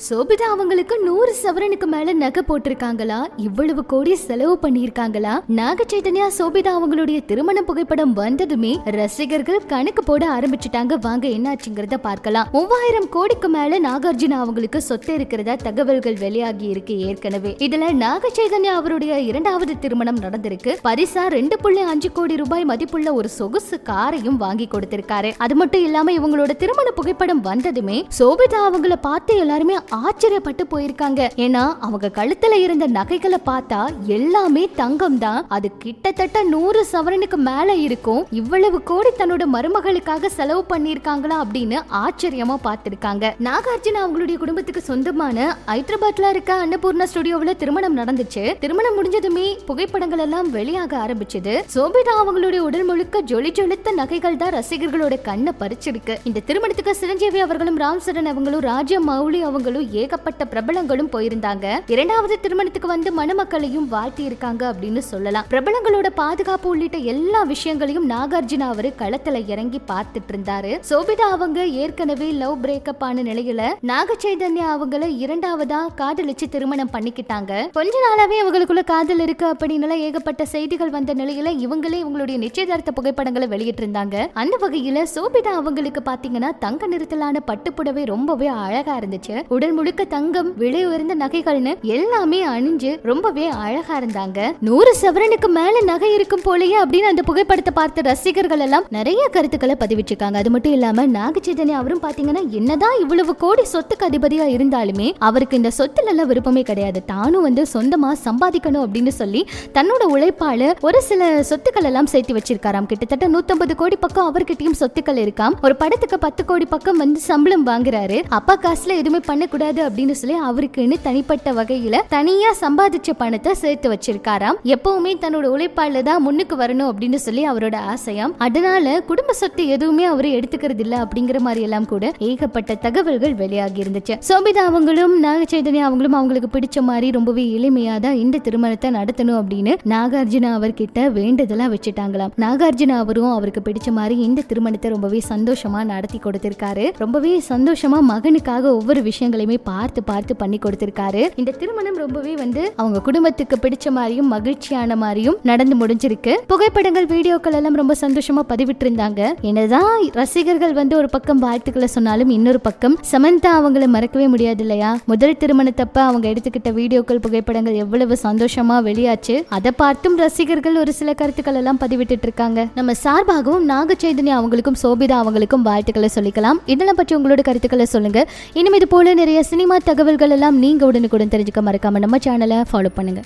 சோபிதா அவங்களுக்கு நூறு சவரனுக்கு மேல நகை போட்டிருக்காங்களா? இவ்வளவு கோடி செலவு பண்ணிருக்காங்களா நாக சைதன்யா சோபிதா அவங்களுடைய திருமண புகைப்படம் வந்ததுமே ரசிகர்கள் கணக்கு போட ஆரம்பிச்சுட்டாங்க. வாங்க என்னாச்சுங்கிறத பார்க்கலாம். மூவாயிரம் கோடிக்கு மேல நாகார்ஜுனா அவங்களுக்கு சொத்து இருக்கிறதா தகவல்கள் வெளியாகி இருக்கு ஏற்கனவே. இதுல நாக சைதன்யா அவருடைய இரண்டாவது திருமணம் நடந்திருக்கு. பரிசா ரெண்டு புள்ளி அஞ்சு கோடி ரூபாய் மதிப்புள்ள ஒரு சொகுசு காரையும் வாங்கி கொடுத்திருக்காரு. அது மட்டும் இல்லாம இவங்களோட திருமண புகைப்படம் வந்ததுமே சோபிதா அவங்கள பார்த்து எல்லாருமே ஆச்சரியப்பட்டு போயிருக்காங்க. ஏன்னா அவங்க கழுத்துல இருந்த நகைகளை பார்த்தா எல்லாமே தங்கம் தான். அது கிட்டத்தட்ட நூறு சவரனுக்கு மேல இருக்கும். இவ்வளவு கோடி தன்னோட மருமகளுக்காக செலவு பண்ணிருக்காங்களா அப்படின்னு ஆச்சரியமா பார்த்திருக்காங்க. நாகார்ஜுன அவங்களுடைய குடும்பத்துக்கு சொந்தமான ஹைதராபாத்ல இருக்க அன்னபூர்ணா ஸ்டுடியோவில் திருமணம் நடந்துச்சு. திருமணம் முடிஞ்சதுமே புகைப்படங்கள் எல்லாம் வெளியாக ஆரம்பிச்சது. சோபிதா அவங்களுடைய உடல் முழுக்க ஜொலி ஜொலித்த நகைகள் தான் ரசிகர்களோட கண்ணை பறிச்சிருக்கு. இந்த திருமணத்துக்கு சிரஞ்சீவி அவர்களும் ராம் சரண் அவங்களும் ராஜா மௌலி அவங்களும் ஏகப்பட்ட பிரபலங்களும் போயிருந்தாங்க. இரண்டாவது திருமணத்துக்கு வந்து மணமக்களையும் வாழ்த்தி இருக்காங்க அப்படின்னு சொல்லலாம். பிரபலங்களோட பாதுகாப்பு உள்ளிட்ட எல்லா விஷயங்களையும் நாகார்ஜுனா அவரு களத்துல இறங்கி பார்த்துட்டு இருந்தாரு சோபிதா அவங்க ஏற்கனவே லவ் பிரேக்கப் ஆன நிலையில நாக சைதன்யா அவங்கள இரண்டாவதா காதலிச்சு திருமணம் பண்ணிக்கிட்டாங்க. கொஞ்ச நாளாவே அவங்களுக்குள்ள காதல் இருக்கு அப்படின்னு ஏகப்பட்ட செய்திகள் வந்த நிலையில இவங்களே இவங்களுடைய நிச்சயதார்த்த புகைப்படங்களை வெளியிட்டு இருந்தாங்க அந்த வகையில சோபிதா அவங்களுக்கு பாத்தீங்கன்னா தங்க நிறத்திலான பட்டுப்புடவை ரொம்பவே அழகா இருந்துச்சு. உடல் முழுக்க தங்கம் விலை உயர்ந்த நகைகள்னு எல்லாமே அணிஞ்சு ரொம்பவே அழகா இருந்தாங்க. நூறு சவரனுக்கு மேல நகை இருக்கும் போலயே அப்படின்னு அந்த புகைப்படத்தை பார்த்த ரசிகர்கள் எல்லாம் நிறைய கருத்துக்களை பதிவிட்டிருக்காங்க. அது மட்டும் இல்லாம நாகச்சேதனை அவரும் பாத்தீங்கன்னா என்னதான் இவ்வளவு கோடி சொத்துக்கு அதிபதியா இருந்தாலுமே அவருக்கு இந்த சொத்துல எல்லாம் விருப்பமே கிடையாது. தானும் வந்து சொந்தமா சம்பாதிக்கணும் அப்படின்னு சொல்லி தன்னோட உழைப்பால ஒரு சில சொத்துக்கள் எல்லாம் சேர்த்து வச்சிருக்காராம். கிட்டத்தட்ட நூத்தம்பது கோடி பக்கம் அவர்கிட்டயும் சொத்துக்கள் இருக்காம். ஒரு படத்துக்கு பத்து கோடி பக்கம் வந்து சம்பளம் வாங்குறாரு. அப்பா காசுல எதுவுமே கூடாது அப்படின்னு சொல்லி அவருக்குன்னு தனிப்பட்ட வகையில தனியா சம்பாதிச்ச பணத்தை சேர்த்து வச்சிருக்காராம். எப்பவுமே தன்னோட உழைப்பால தான் முன்னுக்கு வரணும் அப்படின்னு சொல்லி அவரோட ஆசையாம். அதனால குடும்ப சொத்து எதுவுமே அவரு எடுத்துக்கிறது இல்ல அப்படிங்கிற மாதிரி எல்லாம் கூட ஏகப்பட்ட தகவல்கள் வெளியாகி இருந்துச்சு. சோபிதா அவங்களும் நாகச்சைதன்யா அவங்களும் அவங்களுக்கு பிடிச்ச மாதிரி ரொம்பவே எளிமையா தான் இந்த திருமணத்தை நடத்தணும் அப்படின்னு நாகார்ஜுனா அவர்கிட்ட வேண்டுதலா வச்சுட்டாங்களாம். நாகார்ஜுனா அவரும் அவருக்கு பிடிச்ச மாதிரி இந்த திருமணத்தை ரொம்பவே சந்தோஷமா நடத்தி கொடுத்திருக்காரு. ரொம்பவே சந்தோஷமா மகனுக்காக ஒவ்வொரு விஷயங்களையும் பார்த்து பார்த்து பண்ணி கொடுத்திருக்காரு. இந்த திருமணம் ரொம்பவே வந்து அவங்க குடும்பத்துக்கு பிடிச்ச மாதிரியும் மகிழ்ச்சியான மாதிரியும் நடந்து முடிஞ்சிருக்கு. புகைப்படங்கள் வீடியோக்கள் எல்லாம் ரொம்ப சந்தோஷமா பதிவிட்டு இருந்தாங்க என்னதான் ரசிகர்கள் வந்து ஒரு பக்கம் வாழ்த்துக்களை சொன்னாலும் இன்னொரு பக்கம் சமந்தா அவங்கள மறக்கவே முடியாது இல்லையா? முதல் திருமணத்தப்ப அவங்க எடுத்துக்கிட்ட வீடியோக்கள் புகைப்படங்கள் எவ்வளவு சந்தோஷமா வெளியாச்சு. அதை பார்த்தும் ரசிகர்கள் ஒரு சில கருத்துக்கள் எல்லாம் பதிவிட்டு இருக்காங்க நம்ம சார்பாகவும் நாக சைதன்யா அவங்களுக்கும் சோபிதா அவங்களுக்கும் வாழ்த்துக்களை சொல்லிக்கலாம். இதெல்லாம் பற்றி உங்களோட கருத்துக்களை சொல்லுங்க. இனிமே இது போல நிறைய சினிமா தகவல்கள் எல்லாம் நீங்க உடனுக்குடன் தெரிஞ்சுக்க மறக்காம நம்ம சேனலை ஃபாலோ பண்ணுங்க.